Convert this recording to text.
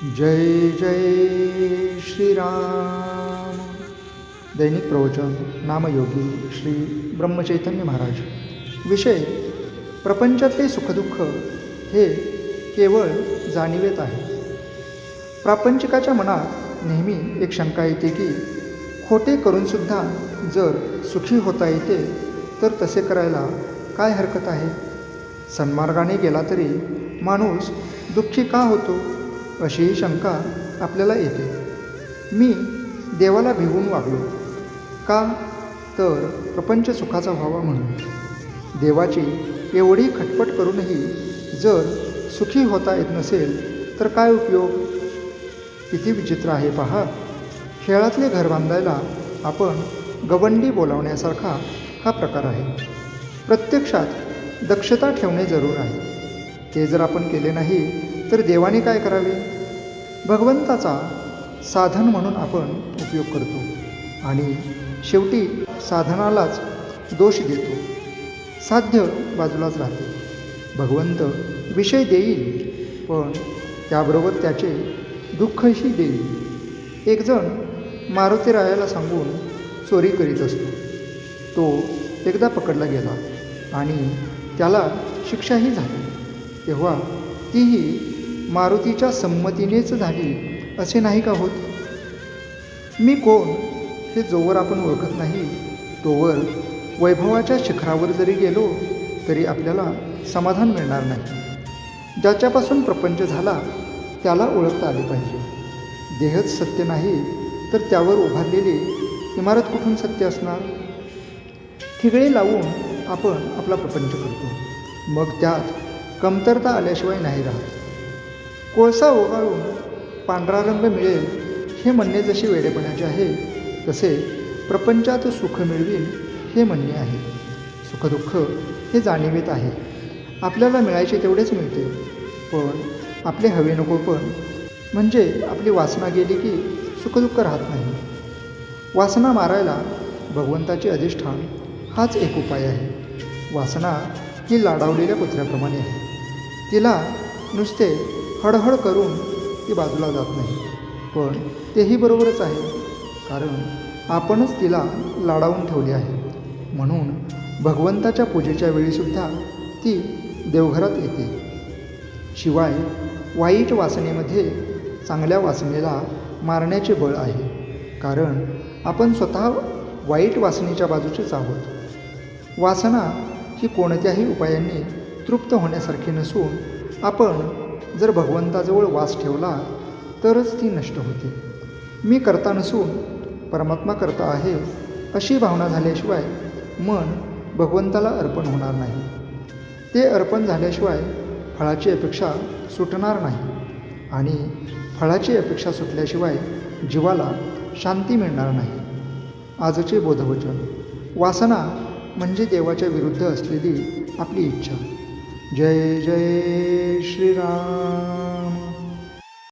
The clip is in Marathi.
जय जय श्रीराम. दैनिक प्रवचन नामयोगी श्री ब्रह्मचैतन्य महाराज. विषय प्रपंचातले सुखदुःख हे केवळ जाणीवेत आहे. प्रापंचिकाच्या मनात नेहमी एक शंका येते की खोटे करूनसुद्धा जर सुखी होता येते तर तसे करायला काय हरकत आहे? सन्मार्गाने गेला तरी माणूस दुःखी का होतो? अशीही शंका आपल्याला येते. मी देवाला भिवून वागलो. का? तर प्रपंच सुखाचा व्हावा म्हणून. देवाची एवढी खटपट करूनही जर सुखी होता येत नसेल तर काय उपयोग? किती विचित्र आहे पहा. खेळातले घर बांधायला आपण गवंडी बोलावण्यासारखा हा प्रकार आहे. प्रत्यक्षात दक्षता ठेवणे जरूर आहे. ते जर आपण केले नाही तर देवाने काय करावे? भगवंताचा साधन म्हणून आपण उपयोग करतो आणि शेवटी साधनालाच दोष देतो. साध्य बाजूलाच राहते. भगवंत विषय देईल पण त्याबरोबर त्याचे दुःखही देईल. एकजण मारुतीरायाला सांगून चोरी करीत असतो. तो एकदा पकडला गेला आणि त्याला शिक्षाही झाली. तेव्हा तीही मारुतीच्या संमतीनेच झाली असे नाही का होत? मी कोण? हे जोवर आपण ओळखत नाही. तोवर वैभवाच्या शिखरावर जरी गेलो तरी आपल्याला समाधान मिळणार नाही. ज्याच्यापासून प्रपंच झाला त्याला ओळखता आले पाहिजे. देहच सत्य नाही तर त्यावर उभारलेली इमारत कुठून सत्य असणार? ठिगळे लावून आपण आपला प्रपंच करतो. मग त्यात कमतरता आल्याशिवाय नाही राहत. कोळसा ओगाळून पांढरा रंग मिळेल हे म्हणणे जसे वेडेपणाचे आहे तसे प्रपंचात सुख मिळवीन हे म्हणणे आहे. सुखदुःख हे जाणीवेत आहे. आपल्याला मिळायचे तेवढेच मिळते. पण आपले हवे नको पण. म्हणजे आपली वासना गेली की सुखदुःख राहत नाही. वासना मारायला भगवंताचे अधिष्ठान हाच एक उपाय आहे. वासना ही लाडावलेल्या कुत्र्याप्रमाणे आहे. तिला नुसते हडहड करून ती बाजूला जात नाही. पण तेही बरोबरच आहे. कारण आपणच तिला लाडावून ठेवली आहे. म्हणून भगवंताच्या पूजेच्या वेळीसुद्धा ती देवघरात येते. शिवाय वाईट वासनेमध्ये चांगल्या वासनेला मारण्याचे बळ आहे. कारण आपण स्वतः वाईट वासनेच्या बाजूचेच आहोत. वासना ही कोणत्याही उपायांनी तृप्त होण्यासारखी नसून आपण जर भगवंताजवळ वास ठेवला तरच ती नष्ट होते. मी करता नसून परमात्मा करता आहे अशी भावना झाल्याशिवाय मन भगवंताला अर्पण होणार नाही. ते अर्पण झाल्याशिवाय फळाची अपेक्षा सुटणार नाही आणि फळाची अपेक्षा सुटल्याशिवाय जीवाला शांती मिळणार नाही. आजचे बोधवचन वासना म्हणजे देवाच्या विरुद्ध असलेली आपली इच्छा. जय जय श्रीराम।